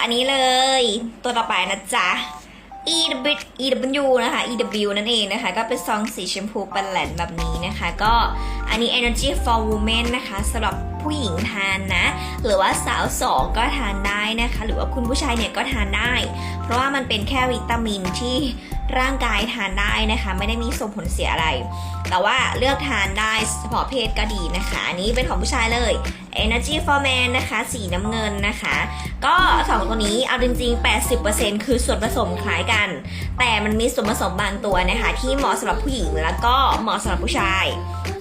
อันนี้เลย ตัวต่อไปนะจ๊ะ EW EW นะคะ EW นั่นเองนะคะ ก็เป็นซองสีชมพูปันแหลนแบบนี้นะคะ ก็อันนี้ Energy for Women นะคะสำหรับผู้หญิงทานนะ หรือว่าสาวสองก็ทานได้นะคะ หรือว่าคุณผู้ชายเนี่ยก็ทานได้ เพราะว่ามันเป็นแค่วิตามินที่ ร่างกายทานได้นะคะ ไม่ได้มีส่งผลเสียอะไร แต่ว่าเลือกทานได้เฉพาะเพศก็ดีนะคะ อันนี้เป็นของผู้ชายเลย Energy for Man นะคะ สีน้ำเงินนะคะ ก็สองตัวนี้เอาจริงๆ 80%คือส่วนผสมคล้ายกัน แต่มันมีส่วนผสมบางตัวนะคะ ที่เหมาะสำหรับผู้หญิงแล้วก็เหมาะสำหรับผู้ชาย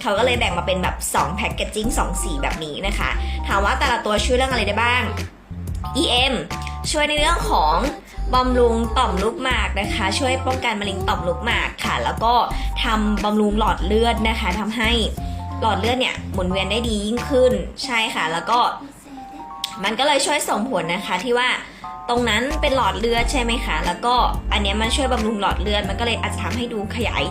เขาก็เลยแบ่งมาเป็นแบบ2แพ็กเกจจิ้ง2 สีแบบนี้นะคะ ถามว่าแต่ละตัวช่วยเรื่องอะไรได้บ้าง EM ช่วยในเรื่องของ บำรุงต่อมลูกหมากนะคะ ช่วยป้องกันมะเร็งต่อมลูกหมากค่ะ แล้วก็ทำบำรุงหลอดเลือดนะคะทำให้หลอดเลือดเนี่ยหมุนเวียนได้ดียิ่งขึ้นใช่ค่ะ แล้วก็ มันก็เลยช่วยส่งผลนะคะที่ว่าตรงนั้นเป็นหลอดเลือดใช่ไหมคะ แล้วก็อันเนี้ยมันช่วยบำรุงหลอดเลือด มันก็เลยอาจจะทำให้ดูขยาย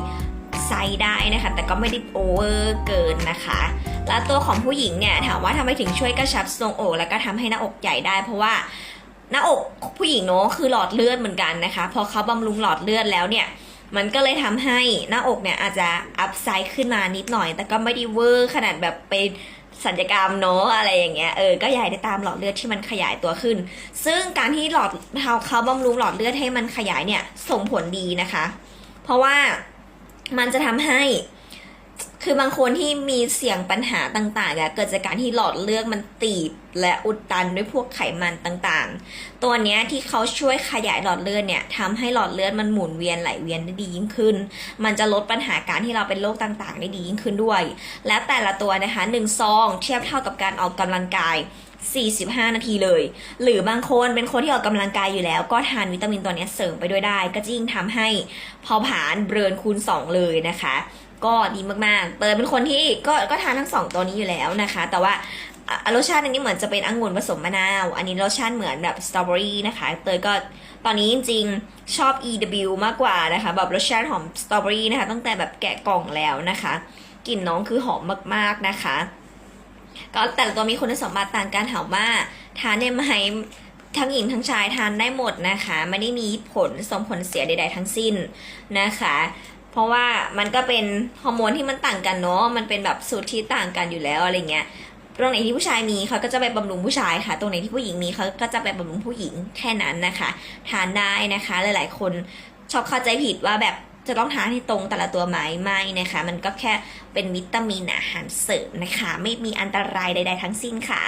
ไซส์ได้นะคะ แต่ก็ไม่ได้โอเวอร์เกินนะคะ แล้วตัวของผู้หญิงเนี่ยถามว่าทำไมถึงช่วยกระชับทรงอกแล้วก็ทำให้หน้าอกใหญ่ได้ เพราะว่า หน้าอกผู้หญิงเนาะคือหลอดเลือดเหมือนกันนะคะ พอเขาบำรุงหลอดเลือดแล้วเนี่ย มันก็เลยทำให้หน้าอกเนี่ยอาจจะอัพไซด์ขึ้นมานิดหน่อย แต่ก็ไม่ได้เวอร์ขนาดแบบไปสัญญกรรมเนาะอะไรอย่างเงี้ยเออก็ใหญ่ได้ตามหลอดเลือดที่มันขยายตัวขึ้น ซึ่งการที่หลอดเขาเขาบำรุงหลอดเลือดให้มันขยายเนี่ยส่งผลดีนะคะ เพราะว่ามันจะทำให้ คือบางคนที่มีเสี่ยงปัญหาต่างๆเกิดจากการที่หลอดเลือดมันตีบและอุดตันด้วยพวกไขมันต่างๆ ตัวเนี้ยที่เขาช่วยขยายหลอดเลือดเนี่ยทำให้หลอดเลือดมันหมุนเวียนไหลเวียนได้ดียิ่งขึ้น มันจะลดปัญหาการที่เราเป็นโรคต่างๆ ได้ดียิ่งขึ้นด้วย และแต่ละตัวนะคะหนึ่งซอง เทียบเท่ากับการออกกำลังกาย45 นาทีเลย หรือบางคนเป็นคนที่ออกกำลังกายอยู่แล้ว ก็ทานวิตามินตัวนี้เสริมไปด้วยได้ ก็จะยิ่งทำให้เผาผลาญเบรนคูณ 2 เลยนะคะ ก็ดีมากๆเตยเป็นคนที่ก็ก็ทานทั้งสองตัวนี้อยู่แล้วนะคะ แต่ว่ารสชาติอันนี้เหมือนจะเป็นองุ่นผสมมะนาว อันนี้รสชาติเหมือนแบบสตรอเบอรี่นะคะ เตยก็ตอนนี้จริงๆชอบ EW มากกว่านะคะ แบบรสชาติหอมสตรอเบอรี่นะคะ ตั้งแต่แบบแกะกล่องแล้วนะคะ กลิ่นน้องคือหอมมากๆนะคะ ก็แต่ละตัวมีคุณสมบัติต่างกันถามว่าทานได้ไหมทั้งหญิงทั้งชายทานได้หมดนะคะ ไม่ได้มีผลส่งผลเสียใด ๆ ทั้งสิ้นนะคะ ราะว่ามันก็เป็นฮอร์โมนที่มันต่างกันเนาะมันเป็นแบบสูตรที่ต่างกันอยู่แล้วอะไรเงี้ยตรงไหนที่ผู้ชายมีเขาก็จะไปบำรุงผู้ชายค่ะ ตรงไหนที่ผู้หญิงมีเขาก็จะไปบำรุงผู้หญิงแค่นั้นนะคะทานได้นะคะ หลาย ๆ คนชอบเข้าใจผิดว่าแบบจะต้องทานให้ตรงแต่ละตัวไหมไม่นะคะ มันก็แค่เป็นวิตามินอาหารเสริมนะคะ ไม่มีอันตรายใด ๆ ทั้งสิ้นค่ะ